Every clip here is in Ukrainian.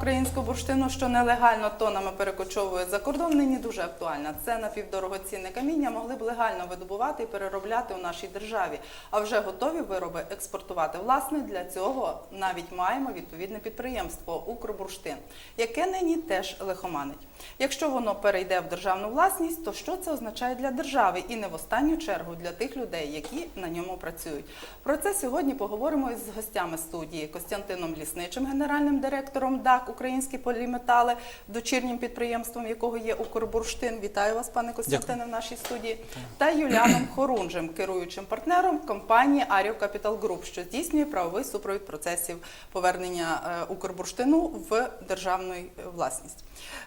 тема українського бурштину, що нелегально тонами перекочовує за кордон, нині дуже актуальна. Це напівдорогоцінне каміння могли б легально видобувати і переробляти у нашій державі, а вже готові вироби експортувати. Власне, для цього навіть маємо відповідне підприємство Укрбурштин, яке нині теж лихоманить. Якщо воно перейде в державну власність, то що це означає для держави і не в останню чергу для тих людей, які на ньому працюють? Про це сьогодні поговоримо із гостями студії Костянтином Лісничим, генеральним директором ДАК Українські поліметали, дочірнім підприємством якого є Укрбурштин. Вітаю вас, пане Костянтине, в нашій студії. Та Юліаном Хорунжем, керуючим партнером компанії Аріо Капітал Груп, що здійснює правовий супровід процесів повернення е, Укрбурштину в державну власність.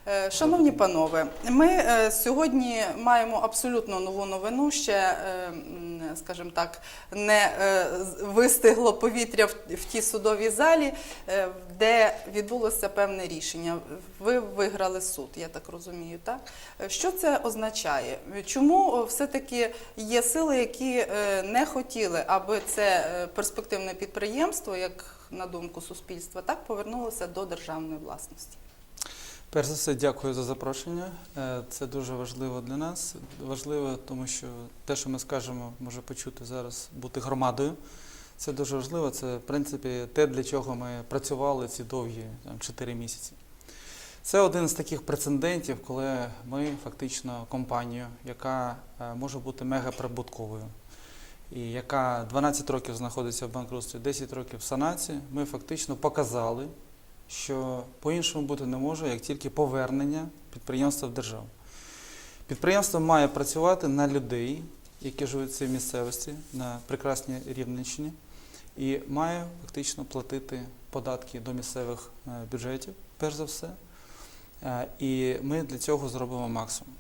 Е, Шановні панове, ми е, сьогодні маємо абсолютно нову новину. Ще, скажімо так, не вистигло повітря в, тій судовій залі, де відбулося певне рішення. Ви виграли суд, я так розумію. Так Е, що це означає? Чому е, все-таки є сили, які е, не хотіли, аби це е, перспективне підприємство, як на думку суспільства, так повернулося до державної власності? Перш за все, дякую за запрошення. Е, Це дуже важливо для нас. Важливо, тому що те, що ми скажемо, може почути зараз бути громадою. Це дуже важливо. Це, в принципі, те, для чого ми працювали ці довгі там, 4 місяці. Це один з таких прецедентів, коли ми фактично компанію, яка е, може бути мегаприбутковою, і яка 12 років знаходиться в банкрутстві, 10 років в санації, ми фактично показали, що по-іншому бути не може, як тільки повернення підприємства в державу. Підприємство має працювати на людей, які живуть в цій місцевості, на прекрасній Рівненщині, і має фактично платити податки до місцевих е, бюджетів, перш за все. Е, І ми для цього зробимо максимум.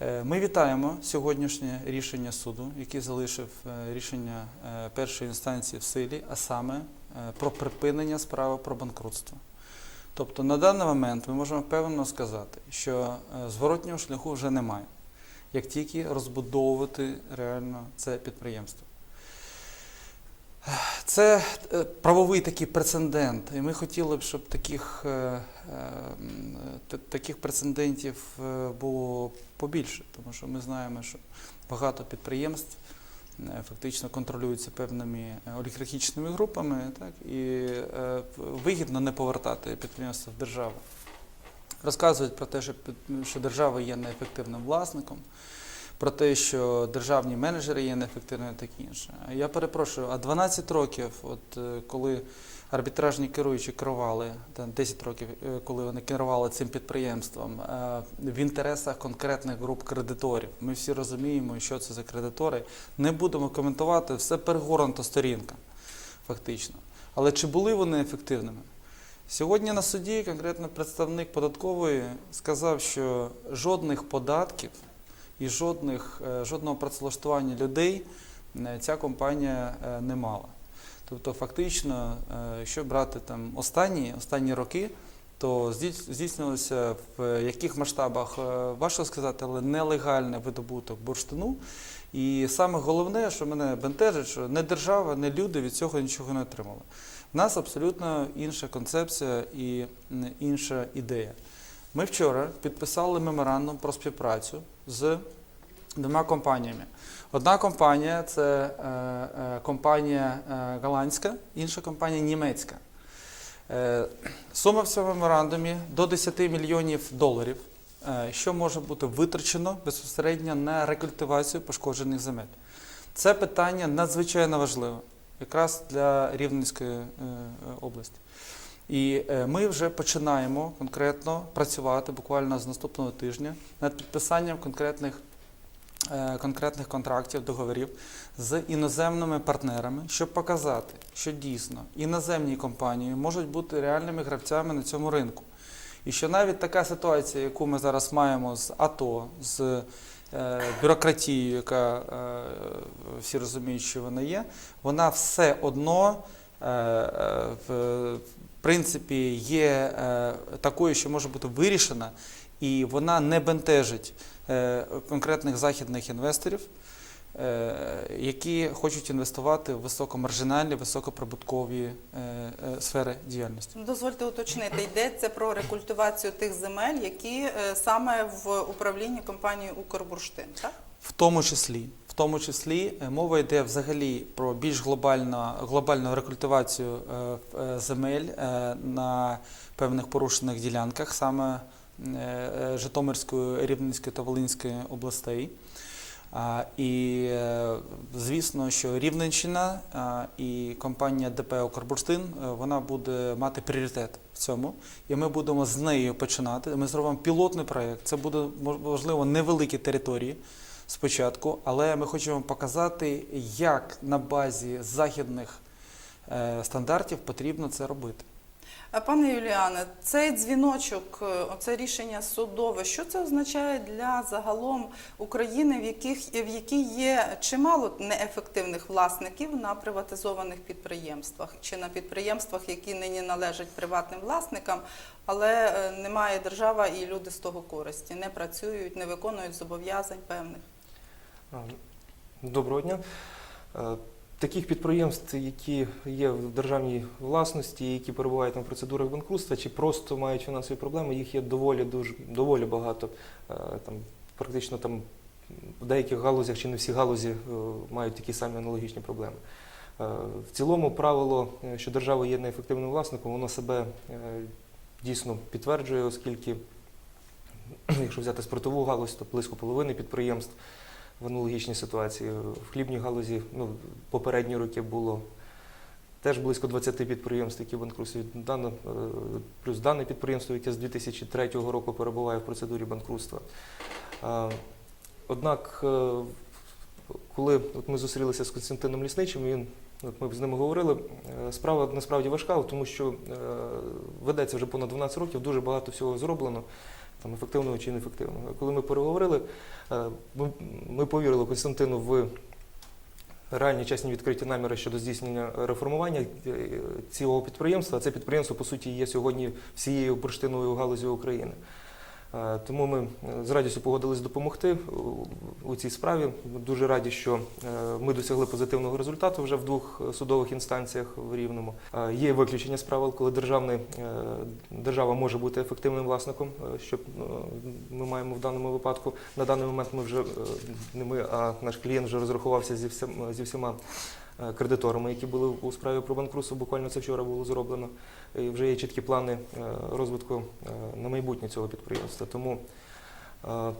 Е, Ми вітаємо сьогоднішнє рішення суду, який залишив рішення першої інстанції в силі, а саме про припинення справи про банкрутство. Тобто на даний момент ми можемо впевнено сказати, що зворотнього шляху вже немає, як тільки розбудовувати реально це підприємство. Це е, правовий такий прецедент, і ми хотіли б, щоб таких, е, е, таких прецедентів було побільше, тому що ми знаємо, що багато підприємств фактично контролюються певними олігархічними групами, так, і вигідно не повертати підприємство в державу. Розказують про те, що держава є неефективним власником, про те, що державні менеджери є неефективними і інше. Я перепрошую, а 12 років, от е, коли арбітражні керуючі керували, там 10 років, е, коли вони керували цим підприємством е, в інтересах конкретних груп кредиторів. Ми всі розуміємо, що це за кредитори. Не будемо коментувати, все перегорнута сторінка, фактично. Але чи були вони ефективними? Сьогодні на суді конкретно представник податкової сказав, що жодних податків і жодних, е, жодного працевлаштування людей е, ця компанія е, не мала. Тобто, фактично, якщо брати там останні, останні роки, то здійс- здійснювалося в яких масштабах важко сказати, але нелегальний видобуток бурштину. І саме головне, що мене бентежить, що не держава, не люди від цього нічого не отримали. У нас абсолютно інша концепція і інша ідея. Ми вчора підписали меморандум про співпрацю з двома компаніями. Одна компанія це е, е, компанія е, голландська, інша компанія німецька. Сума в цьому меморандумі до 10 мільйонів доларів, що може бути витрачено безпосередньо на рекультивацію пошкоджених земель. Це питання надзвичайно важливе, якраз для Рівненської області. І е, ми вже починаємо конкретно працювати буквально з наступного тижня над підписанням конкретних, е, конкретних контрактів, договорів з іноземними партнерами, щоб показати, що дійсно іноземні компанії можуть бути реальними гравцями на цьому ринку. І що навіть така ситуація, яку ми зараз маємо з АТО, з е, бюрократією, яка всі розуміють, що вона є, вона все одно принципі є е, такою, що може бути вирішена, і вона не бентежить е, конкретних західних інвесторів. е, які хочуть інвестувати в високомаржинальні, високоприбуткові сфери діяльності. Дозвольте уточнити, йдеться про рекультивацію тих земель, які саме в управлінні компанії Укрбурштин, так? В тому числі, в тому числі е, мова йде взагалі про більш глобальну, глобальну рекультивацію е, е, земель на певних порушених ділянках, саме Житомирської, Рівненської та Волинської областей. І звісно, що Рівненщина і компанія ДП «Укрбурштин» вона буде мати пріоритет в цьому, і ми будемо з нею починати. Ми зробимо пілотний проєкт. Це буде мож- можливо невеликі території спочатку, але ми хочемо показати, як на базі західних е, стандартів потрібно це робити. А, Пане Юліане, цей дзвіночок, е, оце рішення судове, що це означає для загалом України, в яких в якій є чимало неефективних власників на приватизованих підприємствах чи на підприємствах, які нині належать приватним власникам, але е, немає держава і люди з того користі, не працюють, не виконують зобов'язань певних. Доброго дня. Е, Таких підприємств, які є в державній власності, які перебувають на процедурах банкрутства, чи просто мають фінансові проблеми, їх є доволі дуже доволі багато. Е, Там практично там в деяких галузях чи не всі галузі е, мають такі самі аналогічні проблеми. В цілому правило, що держава є неефективним власником, воно себе дійсно підтверджує, оскільки, якщо взяти спиртову галузь, то близько половини підприємств в аналогічній ситуації. В хлібній галузі ну, попередні роки було теж близько 20 підприємств, які банкрутствують. Дане, е, плюс дане підприємство, яке з 2003 року перебуває в процедурі банкрутства. Е, Однак, е, коли от ми зустрілися з Константином Лісничим, він, от ми з ним говорили, справа насправді важка, тому що ведеться вже понад 12 років, дуже багато всього зроблено, там, ефективного чи неефективного. Коли ми переговорили, Е, Ми, повірили Константину в реальні чесні відкриті наміри щодо здійснення реформування е, цього підприємства. Це підприємство, по суті, є сьогодні всією бурштиновою галузі України. Е, Тому ми е, з радістю погодились допомогти у- цій справі. Дуже раді, що е, ми досягли позитивного результату вже в двох судових інстанціях в Рівному. Є виключення з правил, коли державний, держава може бути ефективним власником, що ми маємо в даному випадку. На даний момент ми вже не ми, а наш клієнт вже розрахувався зі всім- зі всіма кредиторами, які були у справі про банкрутство. Буквально це вчора було зроблено. І вже є чіткі плани е, розвитку е, на майбутнє цього підприємства. Тому е,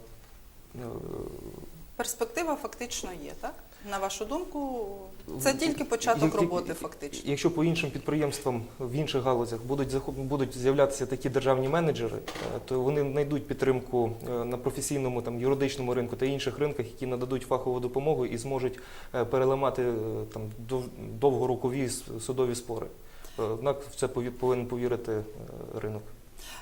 Перспектива фактично є, так? На вашу думку, це тільки початок роботи, фактично. Якщо по іншим підприємствам в інших галузях будуть будуть з'являтися такі державні менеджери, то вони знайдуть підтримку на професійному там юридичному ринку та інших ринках, які нададуть фахову допомогу і зможуть переламати там дов- довгорокові судові спори. Е, Однак в це повинен повірити е, ринок.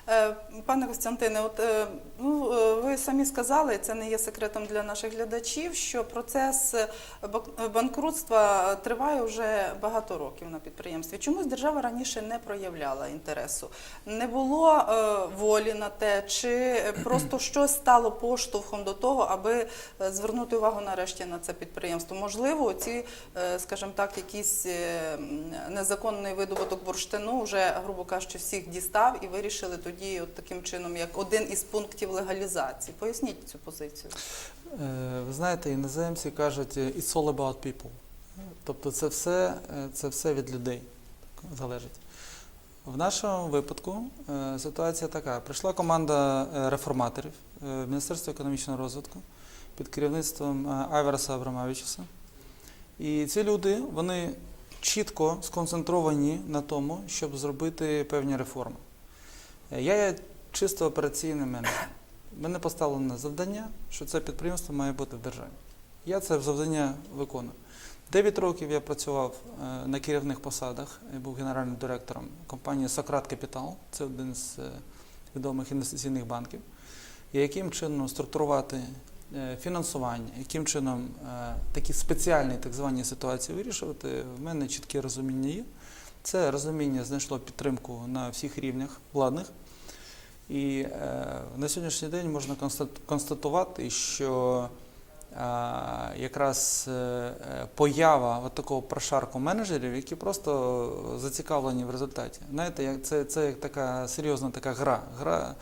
Е, Пане Костянтине, от е, ну е, ви самі сказали, це не є секретом для наших глядачів, що процес банкрутства триває вже багато років на підприємстві. Чомусь держава раніше не проявляла інтересу. Не було волі на те, чи просто щось стало поштовхом до того, аби звернути увагу нарешті на це підприємство. Можливо, ці, скажімо так, якийсь незаконний видобуток бурштину вже, грубо кажучи, всіх дістав і вирішили тоді, от таким чином, як один із пунктів легалізації. Поясніть цю позицію. Е, Ви знаєте, іноземці кажуть е, it's all about people. Тобто це все, е, це все від людей залежить. В нашому випадку ситуація така. Прийшла команда реформаторів е, Міністерства економічного розвитку під керівництвом Айверса Абрамавічуса. І ці люди вони чітко сконцентровані на тому, щоб зробити певні реформи. Е, Я є чисто операційний менеджер. Мене поставлено завдання, що це підприємство має бути в державі. Я це завдання виконую. Дев'ять років я працював е, на керівних посадах, я був генеральним директором компанії Сократ Капітал, це один з е, відомих інвестиційних банків. І яким чином структурувати фінансування, яким чином такі спеціальні так звані ситуації вирішувати, в мене чітке розуміння є. Це розуміння знайшло підтримку на всіх рівнях владних. І е, на сьогоднішній день можна констатувати, що е, якраз е, поява от такого прошарку менеджерів, які просто зацікавлені в результаті. Знаєте, це, це як така серйозна така гра. Гра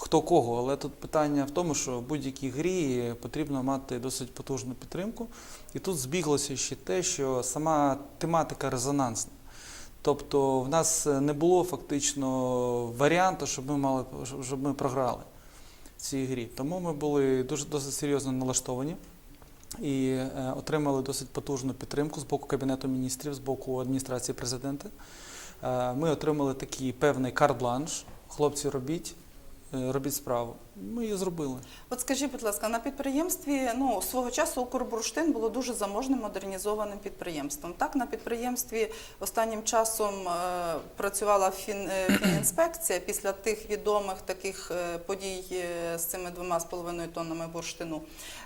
хто кого, але тут питання в тому, що в будь-якій грі потрібно мати досить потужну підтримку. І тут збіглося ще те, що сама тематика резонансна. Тобто в нас не було фактично варіанту, щоб ми мали щоб ми програли в цій грі. Тому ми були дуже досить серйозно налаштовані і е, отримали досить потужну підтримку з боку Кабінету міністрів, з боку адміністрації президента. Е, ми отримали такий певний карт-бланш. Хлопці, робіть, е, робіть справу. Ми її зробили. От скажіть, будь ласка, на підприємстві ну свого часу Укрбурштин було дуже заможним модернізованим підприємством. Так, на підприємстві останнім часом е, працювала фін, е, фінінспекція після тих відомих таких е, подій е, з цими двома з половиною тоннами бурштину.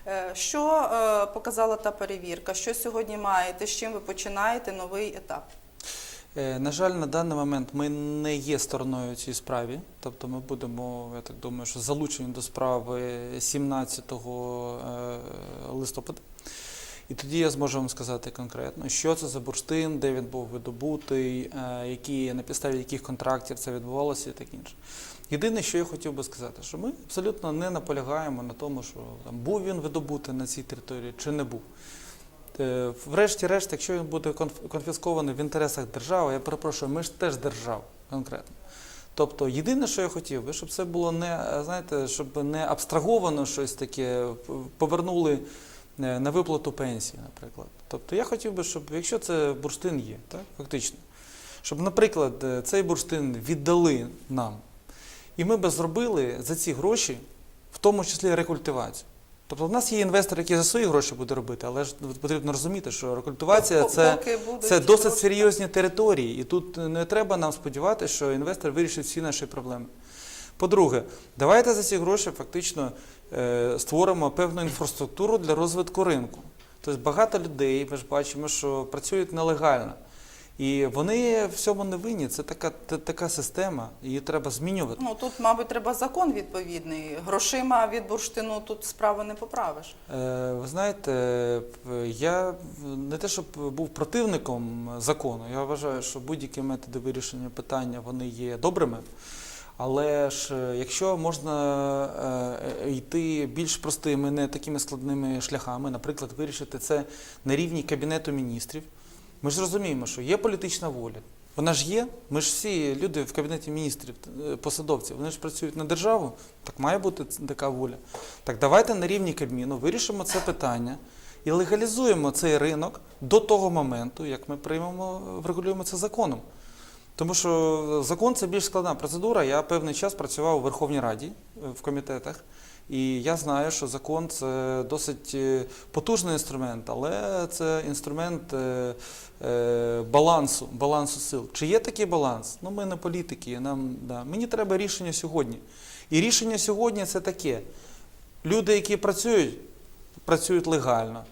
Е, що е, показала та перевірка? Що сьогодні маєте? З чим ви починаєте новий етап? Е, На жаль, на даний момент ми не є стороною цій справі. Тобто ми будемо, я так думаю, що залучені до справи 17 е, листопада. І тоді я зможу вам сказати конкретно, що це за бурштин, де він був видобутий, е, які, на підставі яких контрактів це відбувалося і таке інше. Єдине, що я хотів би сказати, що ми абсолютно не наполягаємо на тому, що там, був він видобутий на цій території чи не був. Е, Врешті-решт, якщо він буде конфіскований в інтересах держави, я перепрошую, ми ж теж держава конкретно. Тобто, єдине, що я хотів би, щоб це було не, е, знаєте, щоб не абстраговано щось таке, повернули е, на виплату пенсії, наприклад. Тобто я хотів би, щоб якщо це бурштин є, так, фактично, щоб, наприклад, цей бурштин віддали нам, і ми би зробили за ці гроші, в тому числі рекультивацію. Тобто в нас є інвестор, який за свої гроші буде робити, але ж потрібно розуміти, що рекультивація це, це досить серйозні території, і тут не треба нам сподіватися, що інвестор вирішить всі наші проблеми. По-друге, давайте за ці гроші фактично е, створимо певну інфраструктуру для розвитку ринку. Тобто багато людей, ми ж бачимо, що працюють нелегально. І вони в цьому не винні. Це така, така система, її треба змінювати. Ну тут, мабуть, треба закон відповідний. Грошима від бурштину тут справи не поправиш. Е, Ви знаєте, я не те, щоб був противником закону. Я вважаю, що будь-які методи вирішення питання вони є добрими. Але ж е, якщо можна е, йти більш простими, не такими складними шляхами, наприклад, вирішити це на рівні Кабінету міністрів, ми ж розуміємо, що є політична воля. Вона ж є. Ми ж всі люди в Кабінеті міністрів, е, посадовці, вони ж працюють на державу, так має бути така воля. Так давайте на рівні Кабміну вирішимо це питання і легалізуємо цей ринок до того моменту, як ми приймемо, врегулюємо це законом. Тому що закон це більш складна процедура. Я певний час працював у Верховній Раді е, в комітетах, і я знаю, що закон це досить е, потужний інструмент, але це інструмент е, е, балансу, балансу сил. Чи є такий баланс? Ну, ми не політики. Нам, да. Мені треба рішення сьогодні. І рішення сьогодні це таке. Люди, які працюють, працюють легально.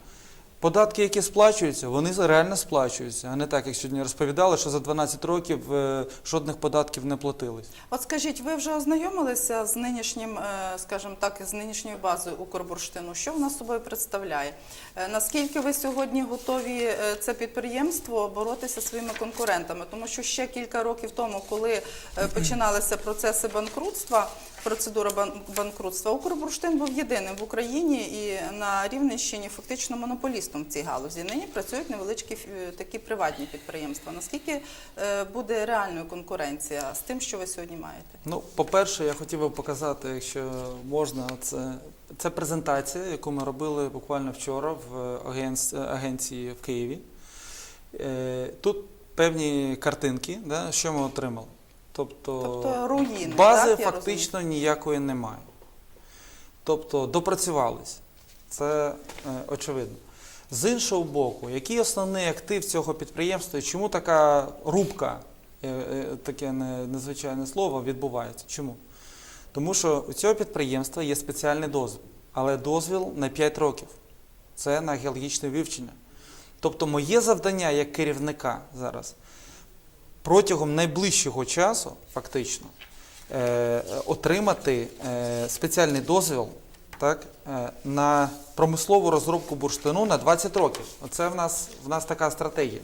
Податки, які сплачуються, вони реально сплачуються, а не так, як сьогодні розповідали, що за 12 років е, жодних податків не платилось. От скажіть, ви вже ознайомилися з нинішнім, е, скажімо так, з нинішньою базою Укрбурштину? Що вона собою представляє? Е, Наскільки ви сьогодні готові це підприємство боротися своїми конкурентами? Тому що ще кілька років тому, коли починалися процеси банкрутства, процедура бан- банкрутства, Укрбурштин був єдиним в Україні і на Рівненщині фактично монополістом в цій галузі. Нині працюють невеличкі е, такі приватні підприємства. Наскільки е, буде реальною конкуренція з тим, що ви сьогодні маєте? Ну, по-перше, я хотів би показати, якщо можна, це, це презентація, яку ми робили буквально вчора в агенц- агенції в Києві. Е, Тут певні картинки, да, що ми отримали. Тобто, Тобто руїни, бази так, фактично ніякої немає. Тобто допрацювались. Це е, очевидно. З іншого боку, який основний актив цього підприємства і чому така рубка, е, е, таке не- незвичайне слово, відбувається? Чому? Тому що у цього підприємства є спеціальний дозвіл, але дозвіл на 5 років. Це на геологічне вивчення. Тобто, моє завдання як керівника зараз протягом найближчого часу, фактично, е, отримати е, спеціальний дозвіл так, е, на промислову розробку бурштину на 20 років. Оце в нас, в нас така стратегія.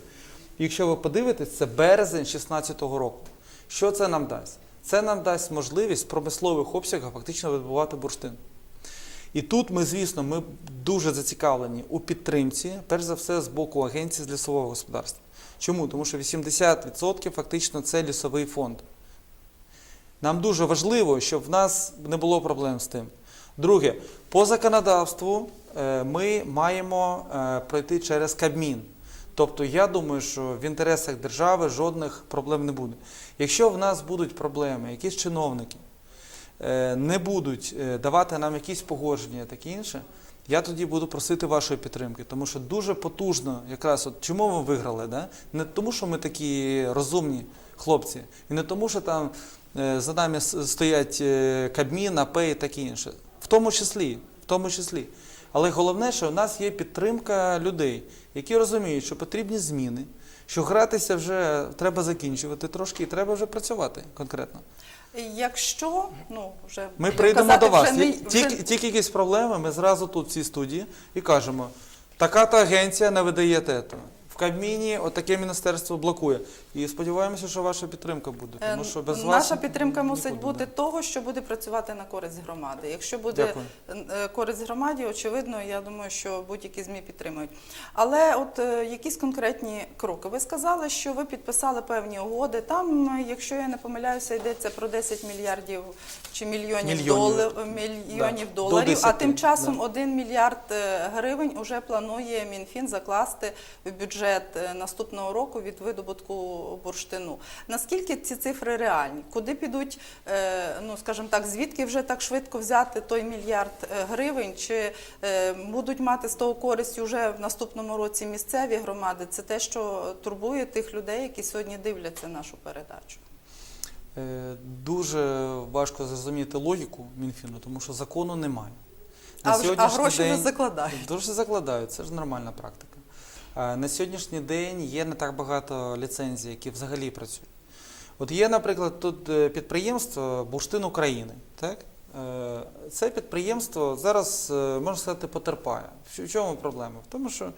Якщо ви подивитесь, це березень 2016 року. Що це нам дасть? Це нам дасть можливість в промислових обсягах фактично видобувати бурштин. І тут ми, звісно, ми дуже зацікавлені у підтримці, перш за все, з боку Агенції з лісового господарства. Чому? Тому що 80% фактично це лісовий фонд. Нам дуже важливо, щоб в нас не було проблем з тим. Друге, по законодавству е, ми маємо е, пройти через Кабмін. Тобто, я думаю, що в інтересах держави жодних проблем не буде. Якщо в нас будуть проблеми, якісь чиновники е, не будуть давати нам якісь погодження, таке інше, я тоді буду просити вашої підтримки, тому що дуже потужно, якраз от чому ми виграли, да? не тому, що ми такі розумні хлопці, і не тому, що там е, за нами стоять е, Кабмін, АП і таке інше. В тому числі, в тому числі. Але головне, що у нас є підтримка людей, які розуміють, що потрібні зміни, що гратися вже треба закінчувати трошки і треба вже працювати конкретно. Якщо ну вже Ми прийдемо до вас. вже не- Тільки, тільки якісь проблеми, ми зразу тут в цій студії і кажемо: така та агенція не видає те. Кабміні отаке міністерство блокує. І сподіваємося, що ваша підтримка буде. Тому що без Е, вас Наша підтримка мусить бути того, що буде працювати на користь громади. Якщо буде Дякую. е, користь громаді, очевидно, я думаю, що будь-які змі підтримують. Але от е, якісь конкретні кроки. Ви сказали, що ви підписали певні угоди. Там, е, якщо я не помиляюся, йдеться про 10 мільярдів чи мільйонів, Мільйонів. доларів, мільйонів Да. До доларів. 10, А тим часом да. 1 мільярд е, гривень уже планує Мінфін закласти в бюджет е, наступного року від видобутку бурштину. Наскільки ці цифри реальні? Куди підуть, е, ну скажімо так, звідки вже так швидко взяти той мільярд е, гривень? Чи будуть мати з того користь уже в наступному році місцеві громади? Це те, що турбує тих людей, які сьогодні дивляться нашу передачу. Дуже важко зрозуміти логіку Мінфіну, тому що закону немає. На А, а гроші день- ви закладаєте. Дуже закладають, це ж нормальна практика. На сьогоднішній день є не так багато ліцензій, які взагалі працюють. От є, наприклад, тут е, підприємство Бурштин України. Так? Е, Це підприємство зараз, е, можна сказати, потерпає. В чому проблема? В тому, що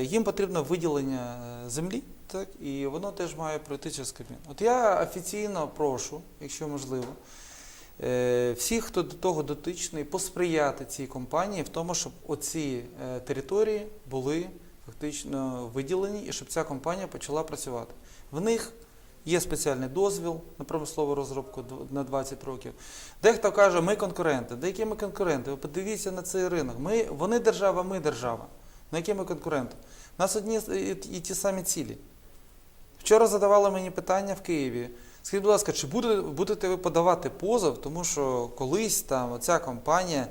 їм потрібно виділення землі, так? і воно теж має пройти через Кабмін. От я офіційно прошу, якщо можливо, всіх, хто до того дотичний, посприяти цій компанії в тому, щоб оці території були фактично виділені і щоб ця компанія почала працювати. В них є спеціальний дозвіл на промислову розробку на 20 років. Дехто каже, ми конкуренти. Деякі ми конкуренти? Ви подивіться на цей ринок. Ми, вони держава, ми держава. На які ми конкуренти? У нас одні і, ті самі цілі. Вчора задавали мені питання в Києві. Скажіть, будь ласка, чи буде, будете ви подавати позов, тому що колись там оця компанія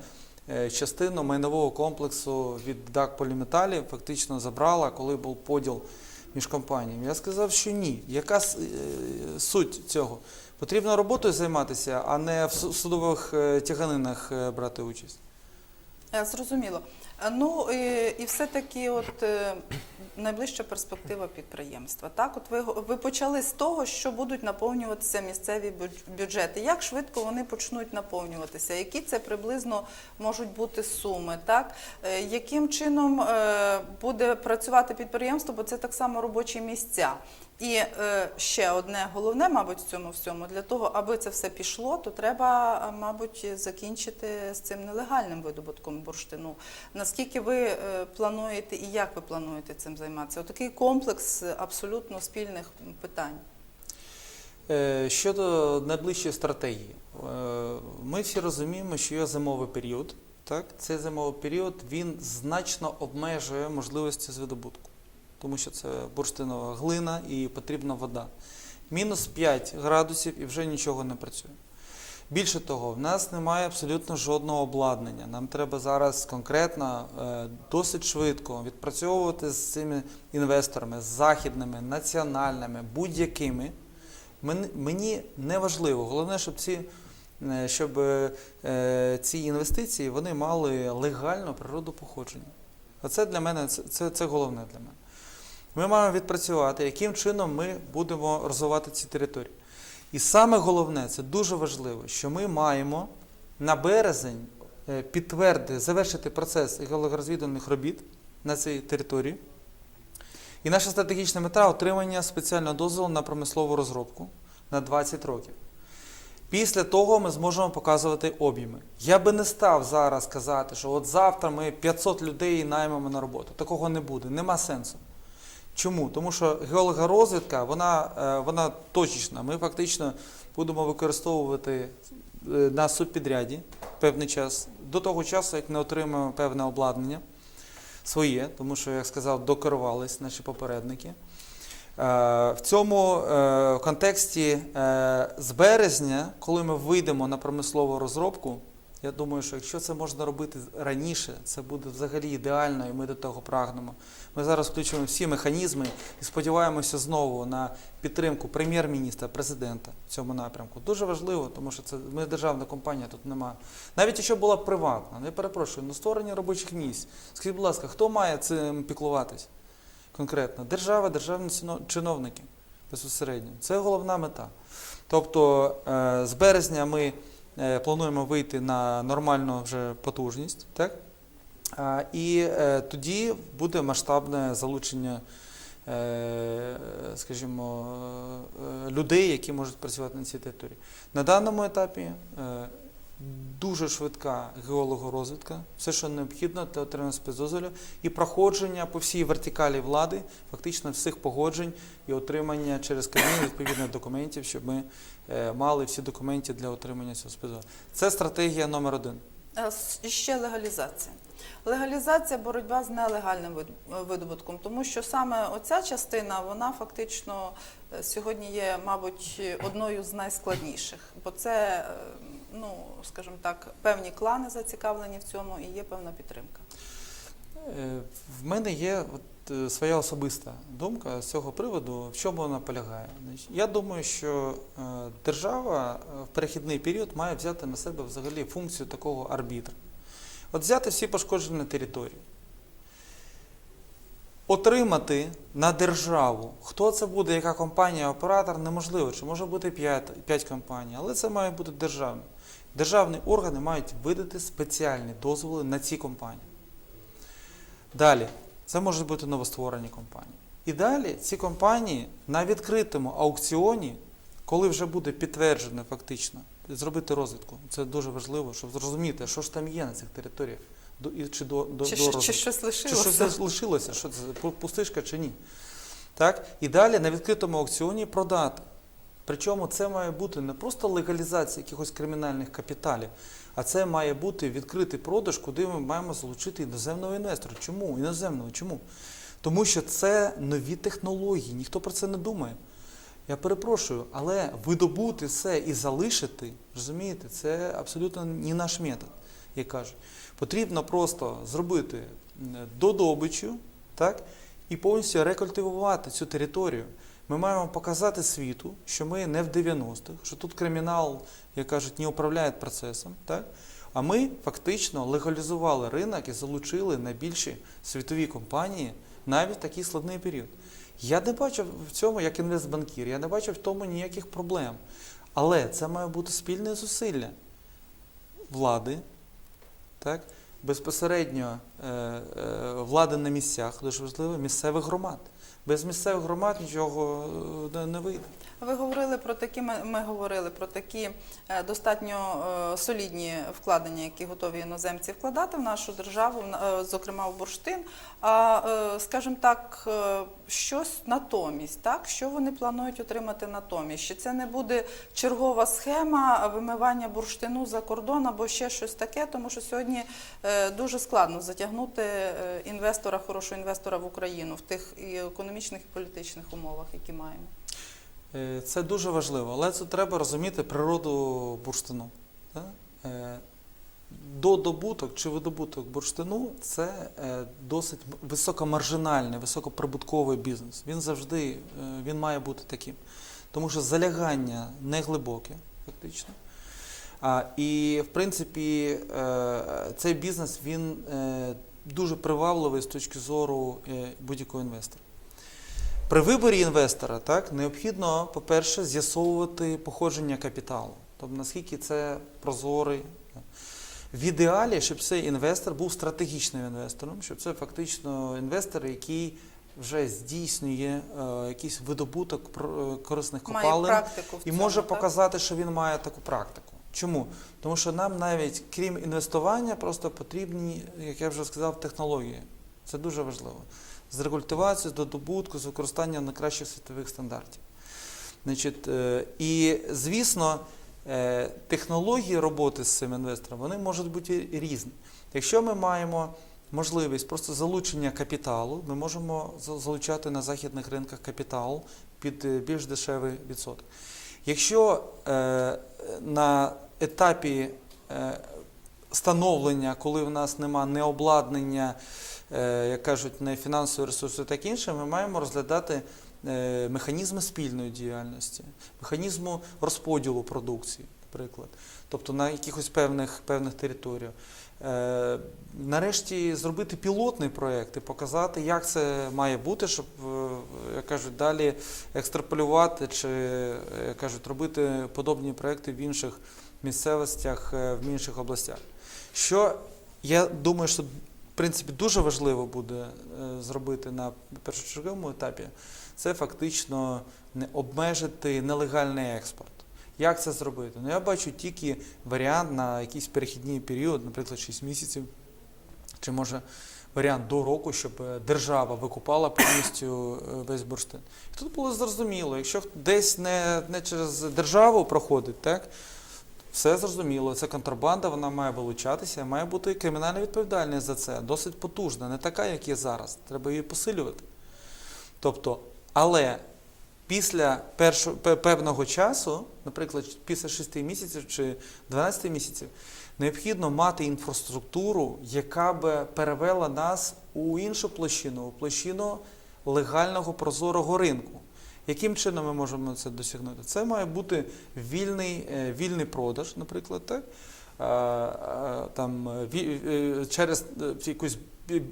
частину майнового комплексу від ДАК Поліметалів фактично забрала, коли був поділ між компаніями. Я сказав, що ні. Яка е, суть цього? Потрібно роботою займатися, а не в судових е, тяганинах е, брати участь. Е, Зрозуміло. Е, Ну і, і все-таки, от е, найближча перспектива підприємства. Так, от ви ви почали з того, що будуть наповнюватися місцеві бюдж- бюджети. Як швидко вони почнуть наповнюватися? Які це приблизно можуть бути суми? Так, яким чином буде працювати підприємство? Бо це так само робочі місця. І е, ще одне головне, мабуть, в цьому всьому для того, аби це все пішло, то треба, е, мабуть, закінчити з цим нелегальним видобутком бурштину. Наскільки ви е, плануєте і як ви плануєте цим займатися? Отакий комплекс абсолютно спільних питань. Е, Щодо найближчої стратегії, ми всі розуміємо, що є зимовий період. Так? Цей зимовий період він значно обмежує можливості з видобутку, тому що це бурштинова глина і потрібна вода. Мінус 5 градусів і вже нічого не працює. Більше того, в нас немає абсолютно жодного обладнання. Нам треба зараз конкретно, е, досить швидко відпрацьовувати з цими інвесторами, з західними, національними, будь-якими. Мені не важливо. Головне, щоб ці, е, щоб е, ці інвестиції вони мали легальну природу походження. Оце для мене це, це, це головне для мене. Ми маємо відпрацювати, яким чином ми будемо розвивати ці території. І саме головне, це дуже важливо, що ми маємо на березень е, підтвердити, завершити процес геологорозвідувальних робіт на цій території. І наша стратегічна мета отримання спеціального дозволу на промислову розробку на 20 років. Після того ми зможемо показувати об'єми. Я би не став зараз казати, що от завтра ми 500 людей наймемо на роботу. Такого не буде, нема сенсу. Чому? Тому що геологорозвідка, вона, е, вона точечна. Ми фактично будемо використовувати е, на субпідряді певний час, до того часу, як не отримаємо певне обладнання своє, тому що, як сказав, докерувались наші попередники. Е, В цьому контексті з березня, коли ми вийдемо на промислову розробку, я думаю, що якщо це можна робити раніше, це буде взагалі ідеально, і ми до того прагнемо. Ми зараз включимо всі механізми і сподіваємося знову на підтримку прем'єр-міністра, президента в цьому напрямку. Дуже важливо, тому що це ми державна компанія, тут нема. Навіть якщо була приватна, не перепрошую, ну створення робочих місць. Скажіть, будь ласка, хто має цим піклуватись конкретно? Держава, державні чиновники безпосередньо. Це головна мета. Тобто е, з березня ми плануємо вийти на нормальну вже потужність, так? І е, тоді буде масштабне залучення, е, скажімо, е, людей, які можуть працювати на цій території. На даному етапі е, дуже швидка геологорозвідка, все, що необхідно для отримання спецдозволів, і проходження по всій вертикалі влади, фактично всіх погоджень і отримання через Кабмін відповідних документів, щоб ми е, мали всі документи для отримання цього спецдозволу. Це стратегія номер один. Е, І ще легалізація. Легалізація боротьба з нелегальним видобутком, тому що саме оця частина, вона фактично е, сьогодні є, мабуть, одною з найскладніших, бо це, е, ну скажімо так, певні клани зацікавлені в цьому і є певна підтримка. Е, В мене є е, своя особиста думка з цього приводу, в чому вона полягає. Я думаю, що е, держава е, в перехідний період має взяти на себе взагалі функцію такого арбітра. От взяти всі пошкоджені території, отримати на державу, хто це буде, яка компанія, оператор, неможливо, чи може бути 5, 5 компаній, але це має бути державне. Державні органи мають видати спеціальні дозволи на ці компанії. Далі, це можуть бути новостворені компанії. І далі ці компанії на відкритому аукціоні, коли вже буде підтверджено фактично, зробити розвідку. Це дуже важливо, щоб зрозуміти, що ж там є на цих територіях, до, і, чи до, до, Чи, до чи, чи щось Чи лишилося? щось лишилося, що це пустишка чи ні. Так? І далі на відкритому аукціоні продати. Причому це має бути не просто легалізація якихось кримінальних капіталів, а це має бути відкритий продаж, куди ми маємо залучити іноземного інвестора. Чому? Іноземного. Чому? Тому що це нові технології, ніхто про це не думає. Я перепрошую, але видобути все і залишити, розумієте, це абсолютно не наш метод, як кажуть. Потрібно просто зробити додобичу, так, і повністю рекультивувати цю територію. Ми маємо показати світу, що ми не в 90-х, що тут кримінал, як кажуть, не управляє процесом, так? а ми фактично легалізували ринок і залучили найбільші світові компанії навіть в такий складний період. Я не бачу в цьому як інвестбанкір, я не бачу в тому ніяких проблем. Але це має бути спільне зусилля влади, так? безпосередньо е, е, влади на місцях, дуже важливо, місцевих громад. Без місцевих громад нічого е, не- вийде. Ви говорили про такі, ми, говорили про такі е, достатньо е, солідні вкладення, які готові іноземці вкладати в нашу державу, зокрема в бурштин. А скажімо так, щось натомість, так що вони планують отримати натомість? Чи це не буде чергова схема вимивання бурштину за кордон або ще щось таке? Тому що сьогодні е, дуже складно затягнути е, інвестора, хорошого інвестора в Україну в тих економічних і політичних умовах, які маємо. Е, Це дуже важливо, але це треба розуміти природу бурштину. Додобуток чи видобуток бурштину це е, досить високомаржинальний, високоприбутковий бізнес. Він завжди е, він має бути таким. Тому що залягання не глибоке, фактично. І, в принципі, е, цей бізнес він дуже привабливий з точки зору будь-якого інвестора. При виборі інвестора так, необхідно, по-перше, з'ясовувати походження капіталу, тобто наскільки це прозорий. В ідеалі, щоб цей інвестор був стратегічним інвестором, щоб це фактично інвестор, який вже здійснює е, якийсь видобуток е, корисних Має практику в і цьому, може так? показати, що він має таку практику. Чому? Тому що нам навіть крім інвестування, просто потрібні, як я вже сказав, технології. Це дуже важливо. З рекультивацією, до добутку, з використанням найкращих світових стандартів. Значить, е, і звісно, технології роботи з цим інвестором вони можуть бути різні. Якщо ми маємо можливість просто залучення капіталу, ми можемо залучати на західних ринках капітал під е, більш дешевий відсоток. Якщо е, на етапі е, становлення, коли в нас нема не обладнання, е, як кажуть, не фінансові ресурси, так інше, ми маємо розглядати е, механізми спільної діяльності, механізму розподілу продукції, наприклад, тобто на якихось певних, певних територіях. Е, Нарешті зробити пілотний проєкт і показати, як це має бути, щоб, е, як кажуть, далі екстраполювати чи, е, як кажуть, робити подобні проекти в інших місцевостях, е, в інших областях. Що я думаю, що в принципі дуже важливо буде е, зробити на першочерговому етапі, це фактично обмежити нелегальний експорт. Як це зробити? Ну я бачу тільки варіант на якийсь перехідний період, наприклад, 6 місяців, чи може варіант до року, щоб е, держава викупала повністю е, весь бурштин. І тут було зрозуміло, якщо десь не, не через державу проходить, так, все зрозуміло, це контрабанда, вона має вилучатися, має бути кримінальна відповідальність за це, досить потужна, не така, як є зараз. Треба її посилювати. Тобто, але після першого, певного часу, наприклад, після 6 місяців чи 12 місяців, необхідно мати інфраструктуру, яка би перевела нас у іншу площину, у площину легального прозорого ринку. Яким чином ми можемо це досягнути? Це має бути вільний, е, вільний продаж, наприклад, так? Там, е, через е, якусь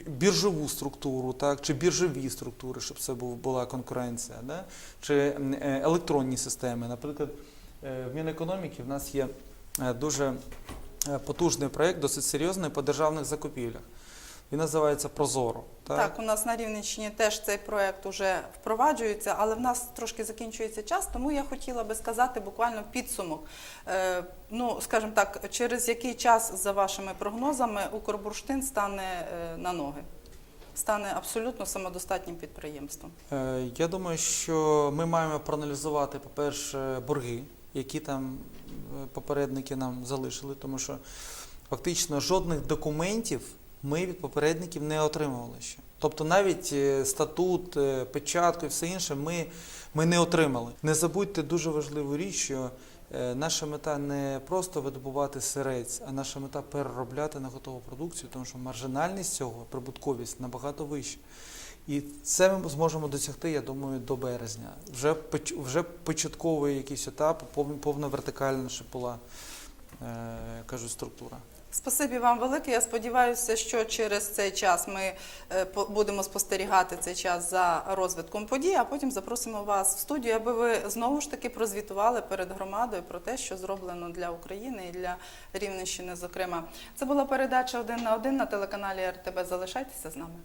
біржову структуру, так? чи біржові структури, щоб це була конкуренція, да? чи е, електронні системи. Наприклад, е, в Мінекономіки в нас є е, дуже потужний проєкт, досить серйозний по державних закупівлях. Він називається Прозоро. Так, у нас на Рівненщині теж цей проект уже впроваджується, але в нас трошки закінчується час, тому я хотіла би сказати буквально підсумок. Е, ну, скажімо так, через який час, за вашими прогнозами, Укрбурштин стане е, на ноги? Стане абсолютно самодостатнім підприємством. Е, Я думаю, що ми маємо проаналізувати, по-перше, борги, які там попередники нам залишили, тому що фактично жодних документів ми від попередників не отримували ще. Тобто навіть е, статут, е, печатку і все інше ми, ми не отримали. Не забудьте дуже важливу річ, що е, наша мета не просто видобувати сирець, а наша мета переробляти на готову продукцію, тому що маржинальність цього, прибутковість набагато вища. І це ми зможемо досягти, я думаю, до березня. Вже, вже початковий якийсь етап, пов- повна вертикальна е, кажуть, структура. Спасибі вам велике. Я сподіваюся, що через цей час ми е, будемо спостерігати цей час за розвитком подій, а потім запросимо вас в студію, аби ви знову ж таки прозвітували перед громадою про те, що зроблено для України і для Рівненщини. Зокрема, це була передача один на один на телеканалі РТБ. Залишайтеся з нами.